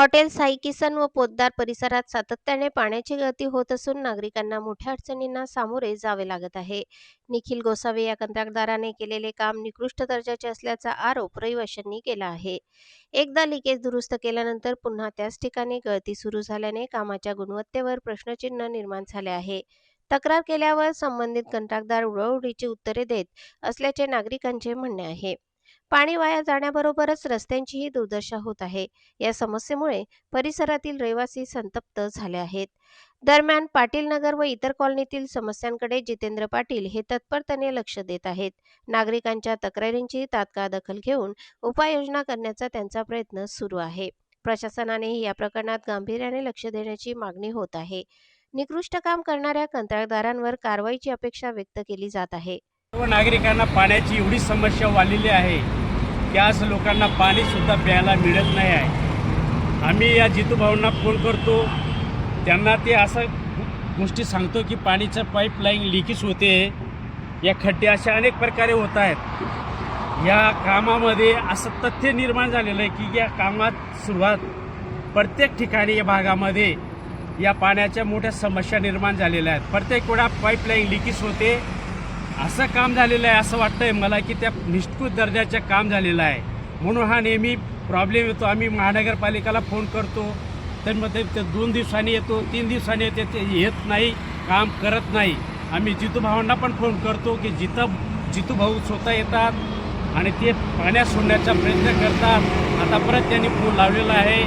Hotel Sai Kisan व पोद्दार परिसरात सातत्याने पाण्याची गळती होत असून नागरिकांना मोठ्या अडचणींना सामोरे जावे लागत आहे. निखिल गोसावे या कंत्राटदाराने केलेले काम निकृष्ट दर्जाचे असल्याचा आरोप रहिवाशांनी केला आहे. एकदा लिकेज दुरुस्त केल्यानंतर पुन्हा त्याच ठिकाणी गळती सुरू झाल्याने कामाच्या गुणवत्तेवर प्रश्नचिन्ह निर्माण झाले आहे. तक्रार केल्यावर संबंधित कंत्राटदार उडवडीची उत्तरे देत असल्याचे नागरिकांचे म्हणणे आहे. पाणी वाया जाण्याबरोबरच रस्त्यांचीही दुर्दशा होत आहे. या समस्येमुळे परिसरातील रहिवासी संतप्त झाले आहेत. दरम्यान पाटील नगर व इतर कॉलनीतील समस्यांकडे जितेंद्र पाटील हे तत्परतेने लक्ष देत आहेत. नागरिकांच्या तक्रारींची तात्काळ दखल घेऊन उपाययोजना करण्याचा त्यांचा प्रयत्न सुरू आहे. प्रशासनानेही या प्रकरणात गांभीर्याने लक्ष देण्याची मागणी होत आहे. निकृष्ट काम करणाऱ्या कंत्राटदारांवर कारवाईची अपेक्षा व्यक्त केली जात आहे. सर्व नागरिकांना पाण्याची एवढी समस्या वाढलेली आहे की आज लोकांना पाणीसुद्धा प्यायला मिळत नाही आहे. आम्ही या जितू भाऊंना फोन करतो. त्यांना ते असं गोष्टी सांगतो की पाणीचं पाईपलाईन लिकेज होते. या खड्डे अशा अनेक प्रकारे होत आहेत. या कामामध्ये असं तथ्य निर्माण झालेलं आहे की या कामात सुरुवात प्रत्येक ठिकाणी या भागामध्ये या पाण्याच्या मोठ्या समस्या निर्माण झालेल्या आहेत. प्रत्येक वेळा पाईपलाईन लिकेज होते. असं काम झालेलं आहे असं वाटतंय मला की त्या निष्कृत दर्जाचं काम झालेलं आहे. म्हणून हा नेहमी प्रॉब्लेम येतो. आम्ही महानगरपालिकेला फोन करतो. तर मग ते ते दोन दिवसांनी येतो. तीन दिवसांनी येते. ते येत नाही. काम करत नाही. आम्ही जितू भावांना पण फोन करतो की जिथं जितू भाऊ स्वतः येतात आणि ते पाण्यात सोडण्याचा प्रयत्न करतात. आता परत त्यांनी फोन लावलेला आहे.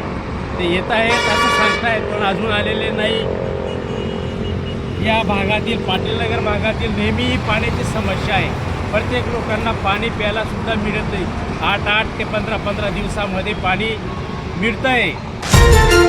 ते येत आहेत असं सांगतायत पण अजून आलेले नाही. या भागातील पाटीलनगर भागातील नेहमी ही पाण्याची समस्या आहे. प्रत्येक लोकांना पाणी प्यायलासुद्धा मिळत नाही. आठ आठ ते पंधरा पंधरा दिवसामध्ये पाणी मिळतं आहे